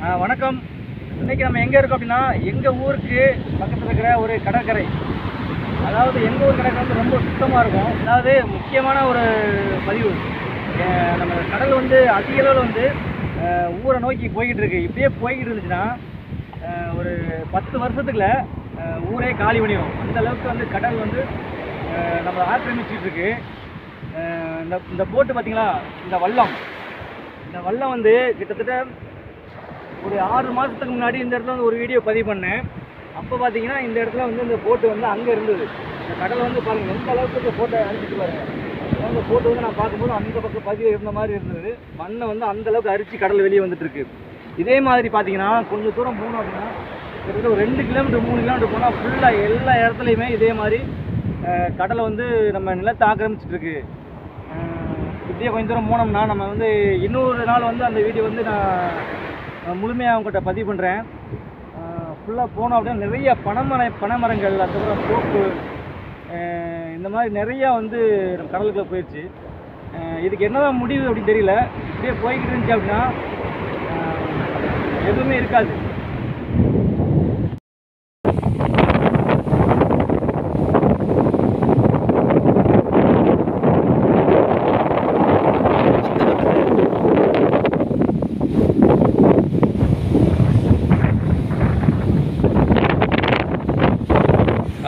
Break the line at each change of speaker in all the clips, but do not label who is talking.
வணக்கம். இன்னைக்கு நம்ம எங்கே இருக்கோம் அப்படின்னா எங்கள் ஊருக்கு பக்கத்தில் இருக்கிற ஒரு கடற்கரை. அதாவது எங்கள் ஊர் கடற்கரை வந்து ரொம்ப சுத்தமாக இருக்கும். அதாவது முக்கியமான ஒரு பதிவு. நம்ம கடல் வந்து அதிக அளவில் வந்து ஊரை நோக்கி போய்கிட்டு இருக்கு. இப்படியே போய்கிட்டு இருந்துச்சுன்னா ஒரு பத்து வருஷத்துக்குள்ள ஊரே காலி பண்ணிடும் அந்த அளவுக்கு வந்து கடல் வந்து நம்மளை நம்ம ஆக்கிரமிச்சிட்டு இருக்கு. இந்த இந்த போட்டு பார்த்தீங்களா இந்த வல்லம் இந்த வல்லம் வந்து கிட்டத்தட்ட ஒரு ஆறு மாதத்துக்கு முன்னாடி இந்த இடத்துல வந்து ஒரு வீடியோ பதிவு பண்ணேன். அப்போ பார்த்தீங்கன்னா இந்த இடத்துல வந்து இந்த போட்டு வந்து அங்கே இருந்தது. இந்த கடலை வந்து பாருங்கள் எந்த அளவுக்கு இந்த போட்டை அரிச்சிட்டு பாருங்க. அந்த போட்டு வந்து நான் பார்க்கும்போது அந்த பக்கம் பதிவு இருந்த மாதிரி இருந்தது. மண்ணை வந்து அந்தளவுக்கு அரிச்சு கடல் வெளியே வந்துட்டுருக்கு. இதே மாதிரி பார்த்தீங்கன்னா கொஞ்சம் தூரம் போனோம் அப்படின்னா கிட்டத்தட்ட ஒரு ரெண்டு கிலோமீட்டர் மூணு கிலோமீட்டர் போனால் ஃபுல்லாக எல்லா இடத்துலையுமே இதே மாதிரி கடலை வந்து நம்ம நிலத்தை ஆக்கிரமிச்சிட்ருக்கு இப்படியே கொஞ்சம் தூரம் போனோம்னா நம்ம வந்து இன்னொரு நாள் வந்து அந்த வீடியோ வந்து நான் முழுமையாக அவங்ககிட்ட பதிவு பண்ணுறேன் ஃபுல்லாக போனோம் அப்படின்னா நிறைய பனைமர பனைமரங்கள் அதுக்கப்புறம் சோப்பு இந்த மாதிரி நிறையா வந்து நம்ம கடலுக்குள்ளே போயிடுச்சு இதுக்கு என்னதான் முடிவு அப்படின்னு தெரியல. இப்படியே போய்கிட்டு இருந்துச்சு அப்படின்னா எதுவுமே இருக்காது.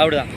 அப்படிதான்.